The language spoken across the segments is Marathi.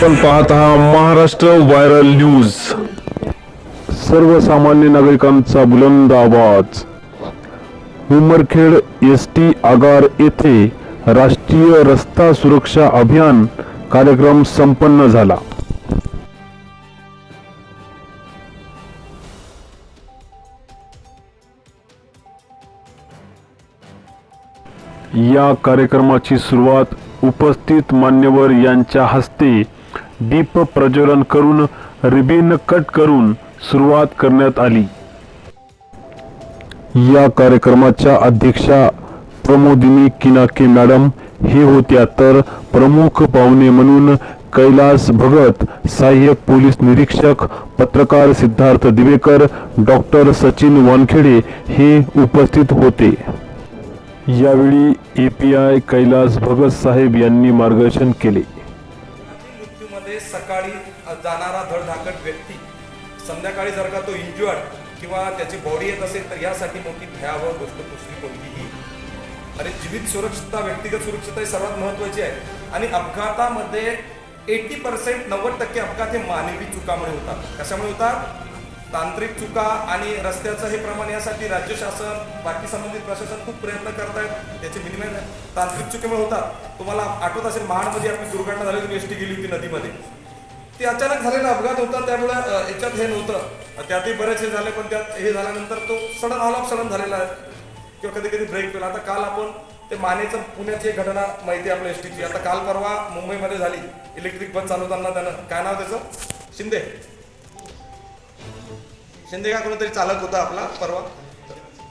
आपण पाहत आहात महाराष्ट्र व्हायरल न्यूज सर्वसामान्य नागरिकांचा बुलंद आवाज. उमरखेड एस टी आगार येथे राष्ट्रीय रस्ता सुरक्षा अभियान कार्यक्रम संपन्न झाला. या कार्यक्रमाची सुरुवात उपस्थित मान्यवर यांच्या हस्ते दीप प्रज्वलन करून रिबीन कट करून सुरुवात करण्यात आली. या कार्यक्रमाच्या अध्यक्षा प्रमोदिनी किनाके मॅडम हे होत्या तर प्रमुख पाहुणे म्हणून कैलास भगत सहाय्यक पोलीस निरीक्षक पत्रकार सिद्धार्थ दिवेकर डॉक्टर सचिन वानखेडे हे उपस्थित होते. यावेळी A P I Kailas Bhagat साहेब यांनी मार्गदर्शन केले. ते सकाळी जाणारा धडधाकट व्यक्ती संध्याकाळी जर का तो इंज्युअर्ड किंवा त्याची बॉडी येत असेल तर यासाठी मोठी भयावह गोष्ट दुसरी कोणतीही. आणि जीवित सुरक्षितता व्यक्तिगत सुरक्षितता ही सर्वात महत्वाची आहे. आणि अपघातामध्ये एटी पर्सेंट नव्वद टक्के अपघात हे मानवी चुकामुळे होतात. कशामुळे होतात? तांत्रिक चुका आणि रस्त्याचं हे प्रमाण यासाठी राज्य शासन बाकी संबंधित प्रशासन खूप प्रयत्न करत आहेत त्याचे मिनिमम तांत्रिक चुकीमुळे होतात. तुम्हाला आठवत असेल महाडमध्ये आपली दुर्घटना झाली होती एस टी गेली होती नदीमध्ये. ते अचानक झालेला अपघात होता त्यामुळे याच्यात हे नव्हतं. त्यातही बरेच हे झाले पण त्यात हे झाल्यानंतर तो सडन ऑल ऑफ सडन झालेला आहे. किंवा कधी कधी ब्रेक केला. आता काल आपण ते मानेचं पुण्याची घटना माहिती आहे आपल्या एस टीची आता काल परवा मुंबईमध्ये झाली. इलेक्ट्रिक बस चालवताना त्यानं काय नाव त्याचं? शिंदे. शिंदे का कोणतरी चालक होता आपला परवा?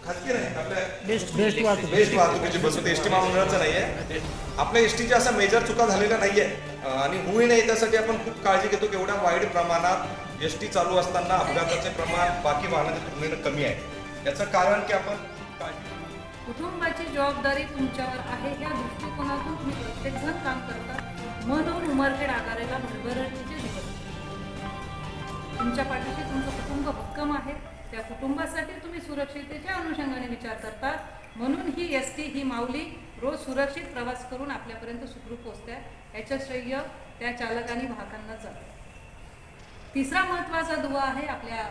खाजगी नाही आपल्या बेस्ट बेस्ट वाहतूक. बेस्ट वाहतुकीची बस होती एस टी महामंडळाचं नाहीये. आपल्या एस टीच्या अशा मेजर चुका झालेल्या नाहीये. अं, आणि होऊ नये त्यासाठी आपण खूप काळजी घेतो की एवढ्या वाईट प्रमाणात एस टी चालू असताना अपघाताचे प्रमाण बाकी वाहनाच्या तुलनेनं कमी आहे. याचं कारण की आपण कुटुंबाची जबाबदारी तुमच्यावर आहे या दृष्टिकोनातून तुम्ही प्रत्येकजण काम करता. म्हणून उमरखेड आगारेला भरभराटीचे दिवस. तुमच्या पाठीशी तुमचं कुटुंब भक्कम आहे. त्या कुटुंबासाठी तुम्ही सुरक्षिततेच्या अनुषंगाने विचार करतात म्हणून ही एस टी ही माऊली रोज सुरक्षित प्रवास करून आपल्यापर्यंत सुखरूप पोहोचत्या याचं श्रेय त्या चालक आणि वाहकांना जातं. तिसरा महत्त्वाचा दुवा आहे आपल्या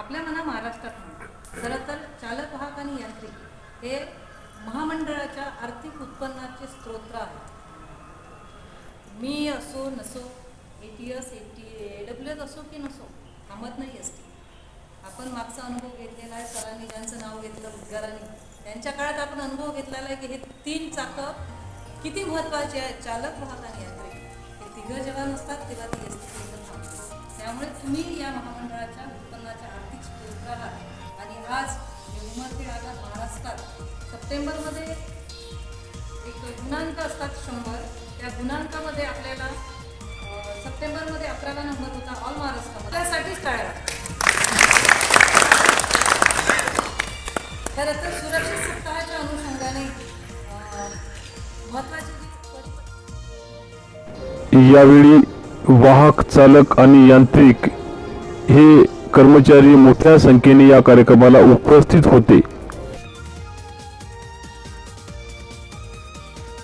आपल्या मना महाराष्ट्रात म्हणा खरं तर चालक वाहक आणि यांत्रिक हे महामंडळाच्या आर्थिक उत्पन्नाचे स्तोत्र आहेत. मी असो नसो A T S A T A W S असो की नसो थांबत नाही असते आपण मागचा अनुभव घेतलेला आहे सरांनी ज्यांचं नाव घेतलं उद्गारांनी. त्यांच्या काळात आपण अनुभव घेतलेला आहे की हे तीन चाकं किती महत्त्वाचे आहेत? चालक वाहक आणि यांत्रिक हे तिघं जेव्हा नसतात तेव्हा ती एस टी थांबते. त्यामुळे तुम्ही या महामंडळाच्या उत्पन्नाच्या आर्थिक स्त्रोत्राला आणि आज हे उमरखेड महाराष्ट्रात सप्टेंबरमध्ये एक गुणांक असतात शंभर. त्या गुणांकामध्ये आपल्याला सप्टेंबरमध्ये अकरावा नंबर होता ऑल महाराष्ट्र त्यासाठीच टाळ्या. खरं तर सुरक्षित सप्ताहाच्या अनुषंगाने अं, यावेळी वाहक चालक आणि यांत्रिक हे कर्मचारी मोठ्या संख्येने या कार्यक्रमाला उपस्थित होते.